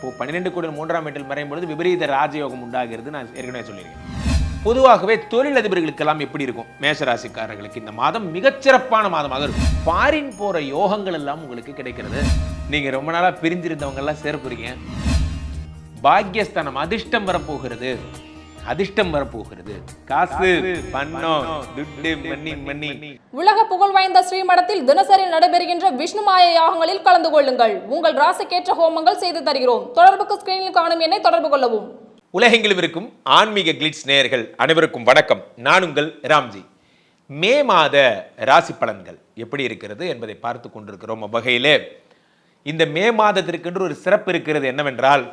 இப்போ பன்னிரெண்டு கோடி மூன்றாம் வீட்டில் மறையும் பொழுது விபரீத ராஜயோகம் உண்டாகிறது நான் ஏற்கனவே சொல்லியிருக்கேன். பொதுவாகவே தொழிலதிபர்களுக்கெல்லாம் எப்படி இருக்கும்? மேஷராசிக்காரர்களுக்கு இந்த மாதம் மிகச்சிறப்பான மாதமாக இருக்கும். பாரின் போற யோகங்கள் எல்லாம் உங்களுக்கு கிடைக்கிறது. நீங்க ரொம்ப நாளா பிரிஞ்சிருந்தவங்கெல்லாம் எல்லாம் சேர பாக்யஸ்தானம் அதிர்ஷ்டம் வரப்போகிறது. அதிர்ஷ்டம் வரப்போகிறது. காசு பணம் துட்டு மண்ணி மண்ணி உலக புகழ் வாய்ந்த ஸ்ரீமடத்தில் தினசரி நடைபெறுகின்ற விஷ்ணுமாய யாகங்களில் கலந்து கொள்ளுங்கள். உங்கள் ராசிக்கேற்ற ஹோமங்கள் செய்து தருகிறோம். தொடர்புக்கு ஸ்கிரீனில் காணும் எண்ணை தொடர்பு கொள்ளவும். உலகெங்கிலும் இருக்கும் ஆன்மீக கிளிட்ஸ் நேயர்கள் அனைவருக்கும் வணக்கம். நான் உங்கள் ராம்ஜி. மே மாத ராசி பலன்கள் எப்படி இருக்கிறது என்பதை பார்த்து கொண்டிருக்கிறோம் வகையிலே இந்த மே மாதத்திற்கென்று ஒரு சிறப்பு இருக்கிறது என்னவென்றால்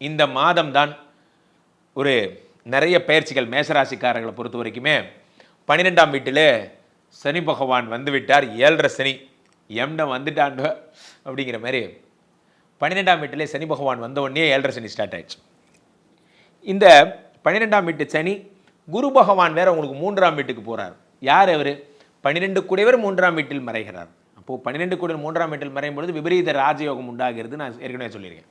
இந்த மாதம்தான் ஒரு நிறைய பயிற்சிகள் மேசராசிக்காரர்களை பொறுத்த வரைக்குமே பன்னிரெண்டாம் வீட்டில் சனி பகவான் வந்துவிட்டார் ஏழரை சனி எம்டம் வந்துட்டாண்டோ அப்படிங்கிற மாதிரி பன்னிரெண்டாம் வீட்டிலே சனி பகவான் வந்த உடனே ஏழரை சனி ஸ்டார்ட் ஆயிடுச்சு. இந்த பன்னிரெண்டாம் வீட்டு சனி குரு பகவான் வேற உங்களுக்கு மூன்றாம் வீட்டுக்கு போகிறார் யார் அவர்? பன்னிரெண்டு கூடியவர் மூன்றாம் வீட்டில் மறைகிறார். அப்போது பன்னிரெண்டு கூடியவர் மூன்றாம் வீட்டில் மறையும் பொழுது விபரீத ராஜயோகம் உண்டாகிறது நான் ஏற்கனவே சொல்லியிருக்கேன்.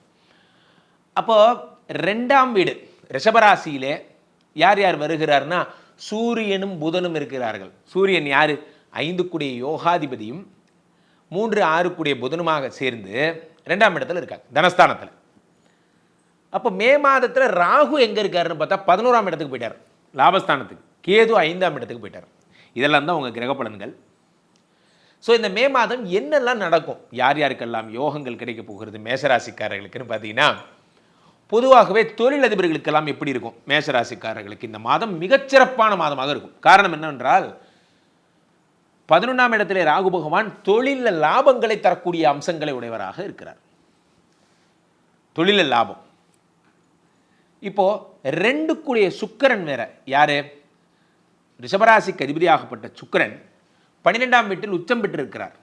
அப்போது ரெண்டாம் வீடு ரிஷபராசியிலே யார் யார் வருகிறார்னா சூரியனும் புதனும் இருக்கிறார்கள். சூரியன் யார்? ஐந்து கூடிய யோகாதிபதியும் மூன்று ஆறு கூடிய புதனுமாக சேர்ந்து ரெண்டாம் இடத்துல இருக்காங்க தனஸ்தானத்தில். அப்போ மே மாதத்தில் ராகு எங்கே இருக்காருன்னு பார்த்தா பதினோராம் இடத்துக்கு போயிட்டார். லாபஸ்தானத்துக்கு. கேது ஐந்தாம் இடத்துக்கு போயிட்டார். இதெல்லாம் தான் உங்கள் கிரக பலன்கள் ஸோ இந்த மே மாதம் என்னெல்லாம் நடக்கும்? யார் யாருக்கெல்லாம் யோகங்கள் கிடைக்க போகிறது? மேசராசிக்காரர்களுக்குன்னு பார்த்தீங்கன்னா பொதுவாகவே தொழிலதிபர்களுக்கெல்லாம் எப்படி இருக்கும்? மேசராசிக்காரர்களுக்கு இந்த மாதம் மிகச்சிறப்பான மாதமாக இருக்கும். காரணம் என்னவென்றால் பதினொன்றாம் இடத்திலே ராகு பகவான் தொழிலில் லாபங்களை தரக்கூடிய அம்சங்களை உடையவராக இருக்கிறார். தொழிலில் லாபம். இப்போ ரெண்டு சுக்கரன் சுக்கிரன் வேற. யாரு? ரிஷபராசிக்கு அதிபதியாகப்பட்ட சுக்கிரன் பன்னிரெண்டாம் வீட்டில் உச்சம் பெற்றிருக்கிறார்.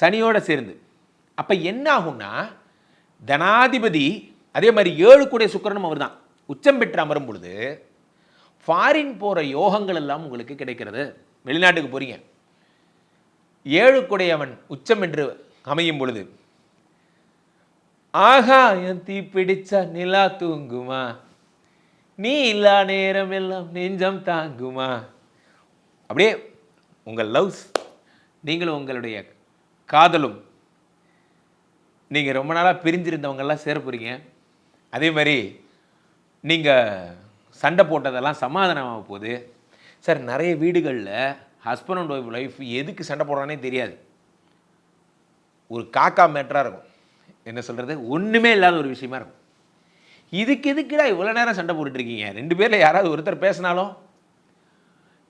சனியோட சேர்ந்து. அப்ப என்ன ஆகும்னா தனாதிபதி அதே மாதிரி ஏழு கூடிய சுக்கிரனும் அவர்தான். உச்சம் பெற்று அமரும் பொழுது ஃபாரின் போகிற யோகங்கள் எல்லாம் உங்களுக்கு கிடைக்கிறது. வெளிநாட்டுக்கு போகிறீங்க ஏழு குடையவன் உச்சம் என்று அமையும் பொழுது ஆகாயம் தீ பிடிச்சா நிலா தூங்குமா? நீ இல்லா நேரம் எல்லாம் நெஞ்சம் தாங்குமா? அப்படியே உங்கள் லவ்ஸ் நீங்களும் உங்களுடைய காதலும் நீங்கள் ரொம்ப நாளாக பிரிஞ்சிருந்தவங்கெல்லாம் சேர போகிறீங்க அதே மாதிரி நீங்கள் சண்டை போட்டதெல்லாம் சமாதானமாக போகுது. சார் நிறைய வீடுகளில் ஹஸ்பண்ட் அண்ட் ஒய்ஃப் லைஃப் எதுக்கு சண்டை போடுறானே தெரியாது. ஒரு காக்கா மேட்டராக இருக்கும். என்ன சொல்கிறது ஒன்றுமே இல்லாத ஒரு விஷயமா இருக்கும். இதுக்கு எதுக்குடா இவ்வளோ நேரம் சண்டை போட்டுட்ருக்கீங்க ரெண்டு பேரில் யாராவது ஒருத்தர் பேசினாலும்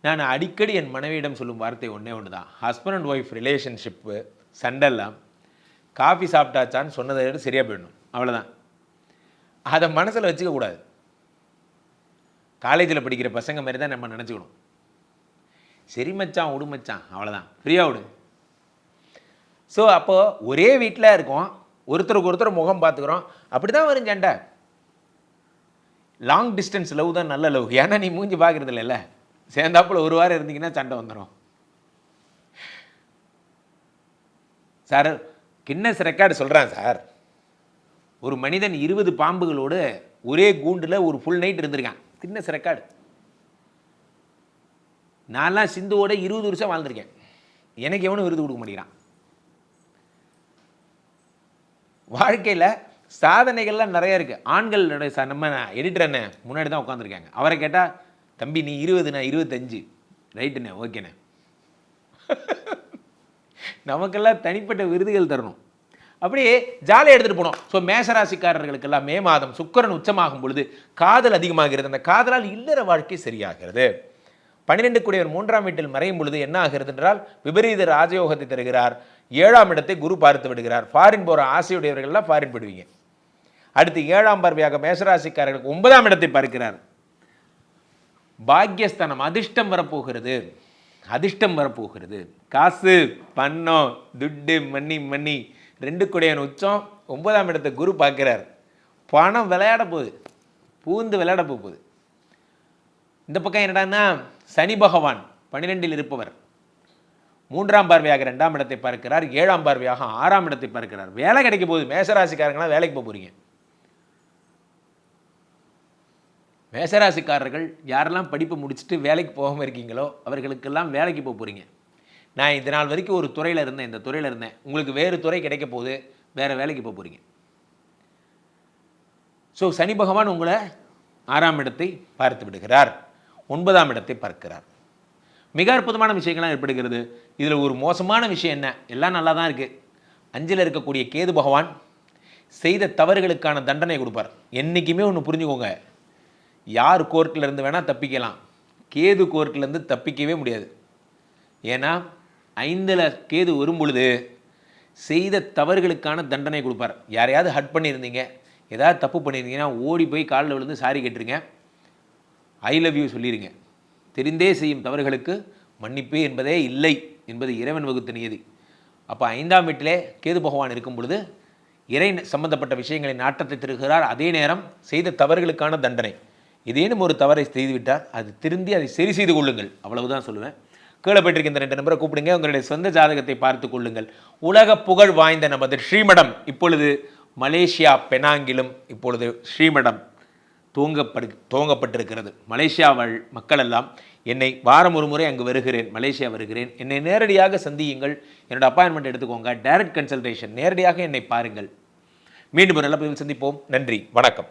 நான் அடிக்கடி என் மனைவியிடம் சொல்லும் வார்த்தை ஒன்றே ஒன்று தான் ஹஸ்பண்ட் அண்ட் ஒய்ஃப் ரிலேஷன்ஷிப்பு சண்டை எல்லாம் காஃபி சாப்பிட்டாச்சான்னு சொன்னதை விட சரியாக போயிடணும். அவ்வளோதான் அதை மனசில் வச்சுக்கக்கூடாது காலேஜில் படிக்கிற பசங்க மாதிரி தான் நம்ம நினச்சிக்கணும். சரி மச்சான் விடு மச்சான் அவ்வளோதான் ஃப்ரீயாக விடு. ஸோ அப்போது ஒரே வீட்டில் இருக்கோம். ஒருத்தருக்கு ஒருத்தர் முகம் பார்த்துக்கிறோம். அப்படி தான் வரும் சண்டை. லாங் டிஸ்டன்ஸ் லவ் தான் நல்ல லவ் ஏன்னா நீ மூஞ்சி பார்க்குறது இல்லைல்ல சேர்ந்தாப்புல ஒரு வாரம் இருந்தீங்கன்னா சண்டை வந்துடும் சார் கின்னஸ் ரெக்கார்டு சொல்கிறான் சார். ஒரு மனிதன் இருபது பாம்புகளோடு ஒரே கூண்டில் ஒரு ஃபுல் நைட் இருந்திருக்கான். கின்னஸ் ரெக்கார்டு நான்லாம் சிந்துவோட இருபது வருஷம் வாழ்ந்திருக்கேன். எனக்கு எவனும் விருது கொடுக்க மாட்டேங்கிறான். வாழ்க்கையில் சாதனைகள்லாம் நிறைய இருக்குது ஆண்களுடைய ச- நம்ம எடிட்டர் அண்ணன் முன்னாடி தான் உட்காந்துருக்காங்க அவரை கேட்டால் தம்பி நீ இருபதுண்ணே இருபத்தஞ்சு. ரைட்டுண்ணே ஓகேண்ணே நமக்கெல்லாம் தனிப்பட்ட விருதுகள் தரணும். அப்படியே ஜாலியாக எடுத்துகிட்டு போனோம். ஸோ மேசராசிக்காரர்களுக்கெல்லாம் மே மாதம் சுக்கிரன் உச்சமாகும் பொழுது காதல் அதிகமாகிறது. அந்த காதலால் இல்லற வாழ்க்கை சரியாகிறது. பன்னிரெண்டு கூடியவர் மூன்றாம் வீட்டில் மறையும் பொழுது என்ன ஆகிறது என்றால் விபரீத ராஜயோகத்தை தருகிறார். ஏழாம் இடத்தை குரு பார்த்து விடுகிறார். ஃபாரின் போகிற ஆசையுடையவர்கள்லாம் ஃபாரின் போடுவீங்க அடுத்து ஏழாம் பார்வையாக மேசராசிக்காரர்களுக்கு ஒன்பதாம் இடத்தை பார்க்கிறார். பாக்யஸ்தானம் அதிர்ஷ்டம் வரப்போகிறது. அதிர்ஷ்டம் வரப்போகிறது. காசு பணம் துட்டு மண்ணி மண்ணி ரெண்டு கொடையன் உச்சம் ஒன்பதாம் இடத்தை குரு பார்க்குறார். பணம் விளையாட போகுது. பூந்து விளையாட போகுது. இந்த பக்கம் என்னடான்னா சனி பகவான் பன்னிரெண்டில் இருப்பவர். மூன்றாம் பார்வையாக ரெண்டாம் இடத்தை பார்க்கிறார். ஏழாம் பார்வையாக ஆறாம் இடத்தை பார்க்கிறார். வேலை கிடைக்க போகுது. மேசராசிக்காரங்களாம் வேலைக்கு போக போகிறீங்க மேசராசிக்காரர்கள் யாரெல்லாம் படிப்பு முடிச்சுட்டு வேலைக்கு போகாமல் இருக்கீங்களோ அவர்களுக்கெல்லாம் வேலைக்கு போக போகிறீங்க நான் இது நாள் வரைக்கும் ஒரு துறையில் இருந்தேன். இந்த துறையில் இருந்தேன். உங்களுக்கு வேறு துறை கிடைக்க போகுது. வேறு வேலைக்கு போக போகிறீங்க ஸோ சனி பகவான் உங்களை ஆறாம் இடத்தை பார்த்து விடுகிறார். ஒன்பதாம் இடத்தை பார்க்கிறார். மிக அற்புதமான விஷயங்கள்லாம் ஏற்படுகிறது. இதில் ஒரு மோசமான விஷயம் என்ன? எல்லாம் நல்லா தான் இருக்குது அஞ்சில் இருக்கக்கூடிய கேது பகவான் செய்த தவறுகளுக்கான தண்டனை கொடுப்பார். என்றைக்குமே ஒன்று புரிஞ்சுக்கோங்க. யார் கோர்ட்டில் இருந்து வேணால் தப்பிக்கலாம். கேது கோர்ட்டிலேருந்து தப்பிக்கவே முடியாது. ஏன்னா ஐந்தில் கேது வரும் பொழுது செய்த தவறுகளுக்கான தண்டனை கொடுப்பார். யாரையாவது ஹட் பண்ணியிருந்தீங்க ஏதாவது தப்பு பண்ணியிருந்தீங்கன்னா ஓடி போய் காலில் விழுந்து சாரி கேட்டுருங்க. ஐ லவ் யூ சொல்லிடுங்க தெரிந்தே செய்யும் தவறுகளுக்கு மன்னிப்பு என்பதே இல்லை என்பது இறைவன் வகுத்த நியதி. அப்போ ஐந்தாம் வீட்டிலே கேது பகவான் இருக்கும் பொழுது இறை சம்பந்தப்பட்ட விஷயங்களை நாட்டத்தை திருகிறார் அதே நேரம் செய்த தவறுகளுக்கான தண்டனை. இதேனும் ஒரு தவறை செய்துவிட்டால் அது திருந்தி அதை சரி செய்து கொள்ளுங்கள். அவ்வளவுதான் சொல்லுவேன். கீழே போயிட்டிருக்க இந்த ரெண்டு நம்பரை கூப்பிடுங்க. உங்களுடைய சொந்த ஜாதகத்தை பார்த்து கொள்ளுங்கள். உலக புகழ் வாய்ந்த நமது ஸ்ரீமடம் இப்பொழுது மலேசியா பெனாங்கிலும் இப்பொழுது ஸ்ரீமடம் தூங்கப்படு துவங்கப்பட்டிருக்கிறது. மலேசியா மக்கள் எல்லாம் என்னை வாரம் ஒரு முறை அங்கு வருகிறேன். மலேசியா வருகிறேன். என்னை நேரடியாக சந்தியுங்கள். என்னோடய அப்பாயின்மெண்ட் எடுத்துக்கோங்க. டைரக்ட் கன்சல்டேஷன் நேரடியாக என்னை பாருங்கள். மீண்டும் ஒரு நல்ல பதிவில் சந்திப்போம். நன்றி. வணக்கம்.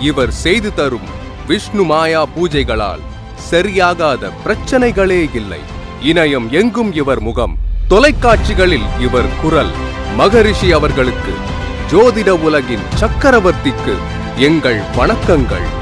இவர் செய்து தரும் விஷ்ணு மாயா பூஜைகளால் சரியாகாத பிரச்சனைகளே இல்லை. இணையம் எங்கும் இவர் முகம். தொலைக்காட்சிகளில் இவர் குரல். மகரிஷி அவர்களுக்கு ஜோதிட உலகின் சக்கரவர்த்திக்கு எங்கள் வணக்கங்கள்.